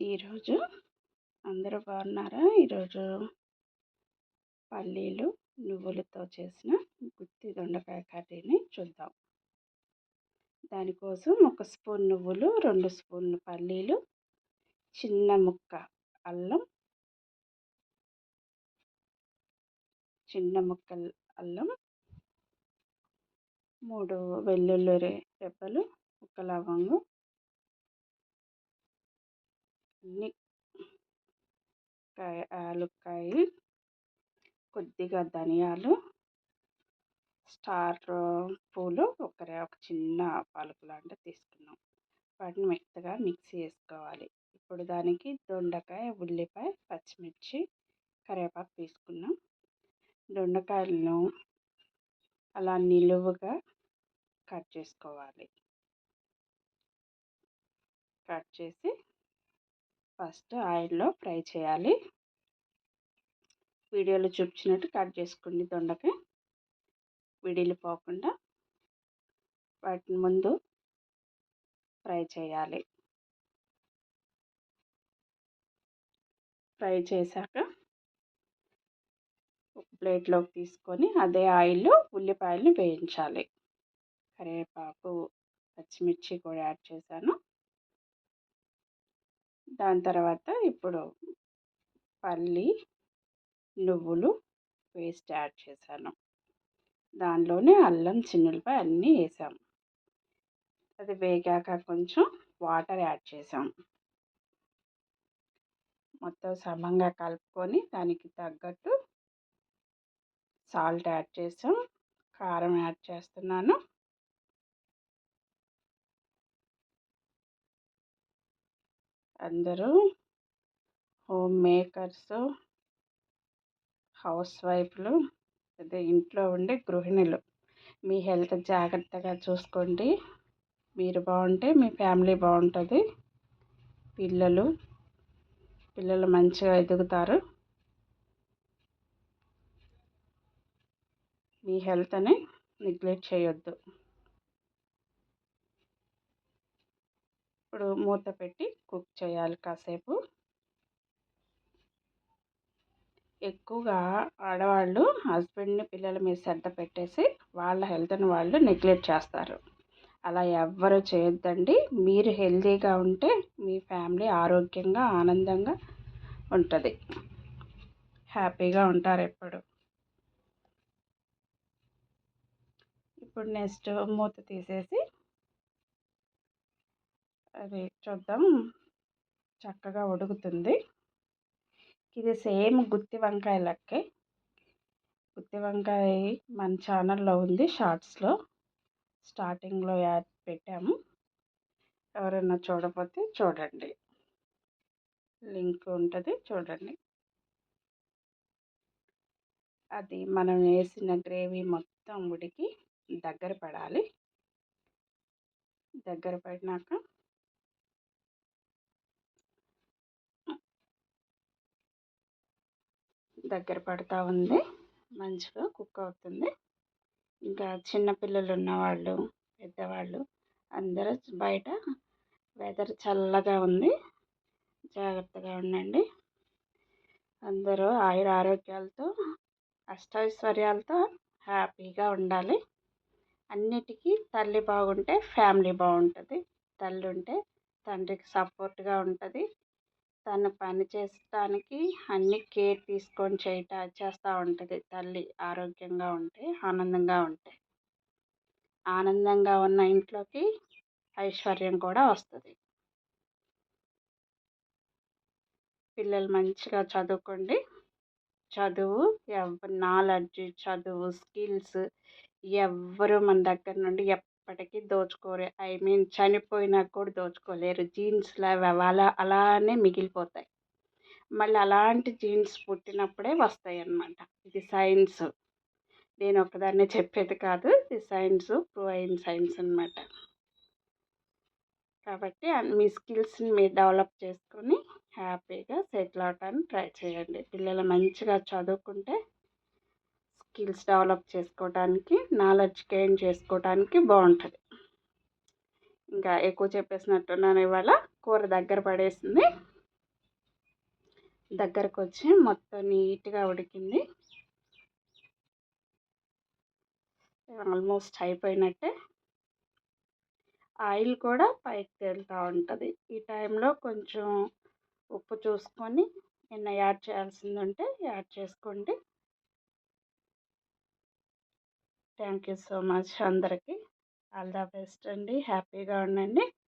ఈరోజు అందరూ బాగున్నారా? ఈరోజు పల్లీలు నువ్వులతో చేసిన గుత్తి దొండకాయ కర్రీని చూద్దాం. దానికోసం ఒక స్పూన్ నువ్వులు రెండు స్పూన్లు పల్లీలు చిన్న ముక్క అల్లం చిన్న ముక్క అల్లం మూడు వెల్లుల్లి రెబ్బలు ఒక లవంగం కాయ ఆలుకాయ కొద్దిగా ధనియాలు స్టార్ పూలు ఒక ఒక చిన్న పలుకు లాంటివి తీసుకున్నాం. వాటిని మెత్తగా మిక్సీ వేసుకోవాలి ఇప్పుడు దానికి దొండకాయ ఉల్లిపాయ పచ్చిమిర్చి కరివేపాకు తీసుకున్నాం. దొండకాయలను అలా నిలువుగా కట్ చేసుకోవాలి. కట్ చేసి ఫస్ట్ ఆయిల్లో ఫ్రై చేయాలి. వీడియోలో చూపించినట్టు కట్ చేసుకోండి దొండకాయ. విడిలిపోకుండా వాటిని ముందు ఫ్రై చేయాలి. ఫ్రై చేశాక ఒక ప్లేట్లోకి తీసుకొని అదే ఆయిల్లో ఉల్లిపాయలను వేయించాలి. కరివేపాకు పచ్చిమిర్చి కూడా యాడ్ చేశాను. దాని తర్వాత ఇప్పుడు పల్లి నువ్వులు పేస్ట్ యాడ్ చేశాను. దానిలోనే అల్లం చిన్నులపై అన్నీ వేసాం అది వేగాక కొంచెం వాటర్ యాడ్ చేసాం మొత్తం సమంగా కలుపుకొని దానికి తగ్గట్టు సాల్ట్ యాడ్ చేసాం. కారం యాడ్ చేస్తున్నాను. అందరూ హోమ్ మేకర్స్ హౌస్ వైఫ్లు అదే ఇంట్లో ఉండే గృహిణులు. మీ హెల్త్ జాగ్రత్తగా చూసుకోండి. మీరు బాగుంటే మీ ఫ్యామిలీ బాగుంటుంది. పిల్లలు పిల్లలు మంచిగా ఎదుగుతారు. మీ హెల్త్ని నెగ్లెక్ట్ చేయొద్దు. ఇప్పుడు మూత పెట్టి కుక్ చేయాలి కాసేపు. ఎక్కువగా ఆడవాళ్ళు హస్బెండ్ని పిల్లల మీద శ్రద్ధ పెట్టేసి వాళ్ళ హెల్త్ని వాళ్ళు నెగ్లెక్ట్ చేస్తారు. అలా ఎవ్వరు చేయొద్దండి. మీరు హెల్తీగా ఉంటే మీ ఫ్యామిలీ ఆరోగ్యంగా ఆనందంగా ఉంటుంది. హ్యాపీగా ఉంటారు ఎప్పుడు. ఇప్పుడు నెక్స్ట్ మూత తీసేసి అది చూద్దాం. చక్కగా ఉడుకుతుంది. ఇది సేమ్ గుత్తి వంకాయ లెక్కే. గుత్తి వంకాయ మన ఛానల్లో ఉంది షార్ట్స్లో. స్టార్టింగ్లో యాడ్ పెట్టాము. ఎవరైనా చూడకపోతే చూడండి. లింక్ ఉంటుంది చూడండి. అది మనం వేసిన గ్రేవీ మొత్తం ఉడికి దగ్గర పడాలి. దగ్గర పడినాక దగ్గర పడుతూ ఉంది. మంచిగా కుక్ అవుతుంది. ఇంకా చిన్నపిల్లలు ఉన్నవాళ్ళు పెద్దవాళ్ళు అందరూ బయట వెదర్ చల్లగా ఉంది. జాగ్రత్తగా ఉండండి. అందరూ ఆయుర ఆరోగ్యాలతో అష్టైశ్వర్యాలతో హ్యాపీగా ఉండాలి. అన్నిటికీ తల్లి బాగుంటే ఫ్యామిలీ బాగుంటుంది. తల్లి ఉంటే తండ్రికి సపోర్ట్గా ఉంటుంది. తను పని చేసడానికి అన్ని కేర్ తీసుకొని చేయట చేస్తూ ఉంటుంది. తల్లి ఆరోగ్యంగా ఉంటే ఆనందంగా ఉంటే. ఆనందంగా ఉన్న ఇంట్లోకి ఐశ్వర్యం కూడా వస్తుంది. పిల్లలు మంచిగా చదువుకోండి. చదువు నాలెడ్జ్ చదువు స్కిల్స్ ఎవ్వరు మన దగ్గర నుండి ఇప్పటికీ దోచుకోరు. ఐ మీన్ చనిపోయినా కూడా దోచుకోలేరు. జీన్స్లు అలా అలానే మిగిలిపోతాయి. మళ్ళీ అలాంటి జీన్స్ పుట్టినప్పుడే వస్తాయి అన్నమాట ఇది సైన్స్. నేను ఒకదాన్నే చెప్పేది కాదు. ఇది సైన్స్ ప్రూవ్ అయిన సైన్స్ అనమాట కాబట్టి మీ స్కిల్స్ని మీరు డెవలప్ చేసుకొని హ్యాపీగా సెటిల్ అవటానికి ట్రై చేయండి. పిల్లలు మంచిగా చదువుకుంటే స్కిల్స్ డెవలప్ చేసుకోవడానికి నాలెడ్జ్ గెయిన్ చేసుకోవటానికి బాగుంటుంది ఇంకా ఎక్కువ చెప్పేసినట్టున్నాను ఇవాళ కూర దగ్గర పడేసింది. దగ్గరకు వచ్చి మొత్తం నీట్గా ఉడికింది. ఆల్మోస్ట్ అయిపోయినట్టే. ఆయిల్ కూడా పైకి తేలుతూ ఉంటుంది. ఈ టైంలో కొంచెం ఉప్పు చూసుకొని నిన్న యాడ్ చేయాల్సింది ఉంటే యాడ్ చేసుకోండి. థ్యాంక్ యూ సో మచ్ అందరికీ. ఆల్ ద బెస్ట్ అండి. హ్యాపీగా ఉండండి.